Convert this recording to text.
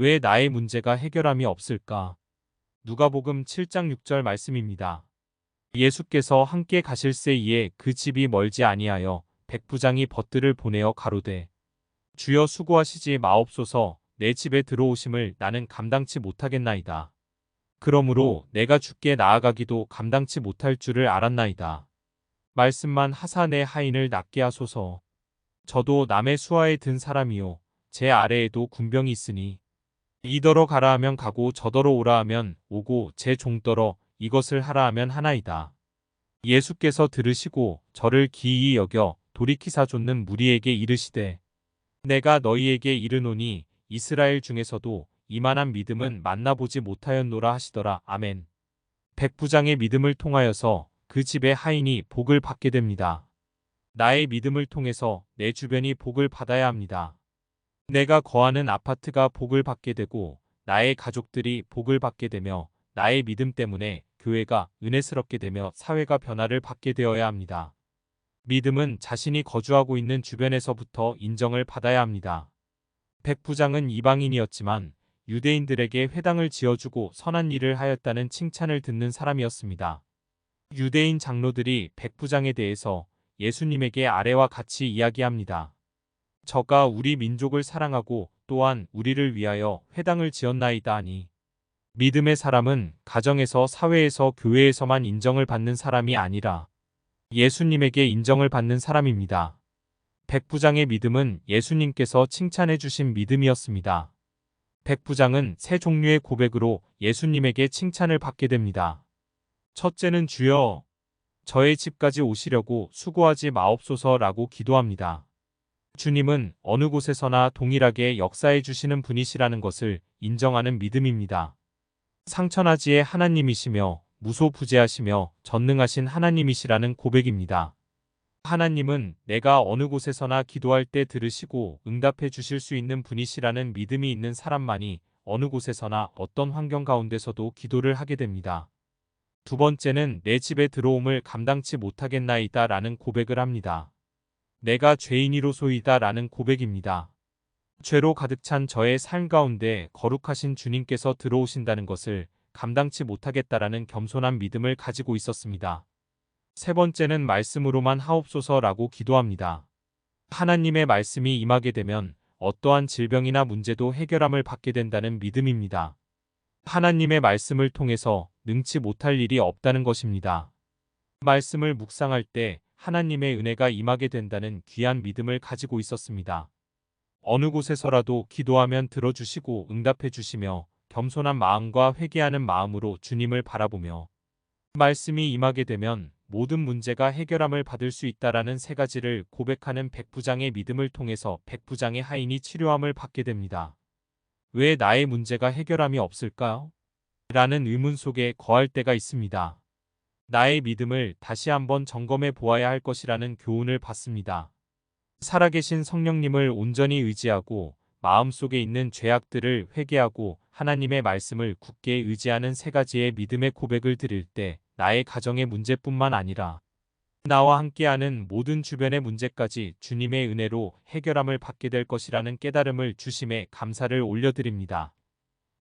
왜 나의 문제가 해결함이 없을까? 누가복음 7장 6절 말씀입니다. 예수께서 함께 가실새이에 그 집이 멀지 아니하여 백부장이 벗들을 보내어 가로되 주여 수고하시지 마옵소서 내 집에 들어오심을 나는 감당치 못하겠나이다. 그러므로 내가 주께 나아가기도 감당치 못할 줄을 알았나이다. 말씀만 내 하인을 낫게 하소서. 저도 남의 수하에 든 사람이요 제 아래에도 군병이 있으니 이더러 가라 하면 가고 저더러 오라 하면 오고 제 종더러 이것을 하라 하면 하나이다. 예수께서 들으시고 저를 기이히 여겨 돌이키사 쫓는 무리에게 이르시되 내가 너희에게 이르노니 이스라엘 중에서도 이만한 믿음은 만나보지 못하였노라 하시더라. 아멘. 백부장의 믿음을 통하여서 그 집의 하인이 복을 받게 됩니다. 나의 믿음을 통해서 내 주변이 복을 받아야 합니다. 내가 거하는 아파트가 복을 받게 되고 나의 가족들이 복을 받게 되며 나의 믿음 때문에 교회가 은혜스럽게 되며 사회가 변화를 받게 되어야 합니다. 믿음은 자신이 거주하고 있는 주변에서부터 인정을 받아야 합니다. 백 부장은 이방인이었지만 유대인들에게 회당을 지어주고 선한 일을 하였다는 칭찬을 듣는 사람이었습니다. 유대인 장로들이 백 부장에 대해서 예수님에게 아래와 같이 이야기합니다. 저가 우리 민족을 사랑하고 또한 우리를 위하여 회당을 지었나이다 하니 믿음의 사람은 가정에서 사회에서 교회에서만 인정을 받는 사람이 아니라 예수님에게 인정을 받는 사람입니다. 백부장의 믿음은 예수님께서 칭찬해 주신 믿음이었습니다. 백부장은 세 종류의 고백으로 예수님에게 칭찬을 받게 됩니다. 첫째는 주여 저의 집까지 오시려고 수고하지 마옵소서라고 기도합니다. 주님은 어느 곳에서나 동일하게 역사해 주시는 분이시라는 것을 인정하는 믿음입니다. 상천하지의 하나님이시며 무소부재하시며 전능하신 하나님이시라는 고백입니다. 하나님은 내가 어느 곳에서나 기도할 때 들으시고 응답해 주실 수 있는 분이시라는 믿음이 있는 사람만이 어느 곳에서나 어떤 환경 가운데서도 기도를 하게 됩니다. 두 번째는 내 집에 들어옴을 감당치 못하겠나이다 라는 고백을 합니다. 내가 죄인이로소이다 라는 고백입니다. 죄로 가득 찬 저의 삶 가운데 거룩하신 주님께서 들어오신다는 것을 감당치 못하겠다라는 겸손한 믿음을 가지고 있었습니다. 세 번째는 말씀으로만 하옵소서라고 기도합니다. 하나님의 말씀이 임하게 되면 어떠한 질병이나 문제도 해결함을 받게 된다는 믿음입니다. 하나님의 말씀을 통해서 능치 못할 일이 없다는 것입니다. 말씀을 묵상할 때 하나님의 은혜가 임하게 된다는 귀한 믿음을 가지고 있었습니다. 어느 곳에서라도 기도하면 들어주시고 응답해 주시며 겸손한 마음과 회개하는 마음으로 주님을 바라보며 말씀이 임하게 되면 모든 문제가 해결함을 받을 수 있다라는 세 가지를 고백하는 백부장의 믿음을 통해서 백부장의 하인이 치료함을 받게 됩니다. 왜 나의 문제가 해결함이 없을까요? 라는 의문 속에 거할 때가 있습니다. 나의 믿음을 다시 한번 점검해 보아야 할 것이라는 교훈을 받습니다. 살아계신 성령님을 온전히 의지하고 마음속에 있는 죄악들을 회개하고 하나님의 말씀을 굳게 의지하는 세 가지의 믿음의 고백을 드릴 때 나의 가정의 문제뿐만 아니라 나와 함께하는 모든 주변의 문제까지 주님의 은혜로 해결함을 받게 될 것이라는 깨달음을 주심에 감사를 올려드립니다.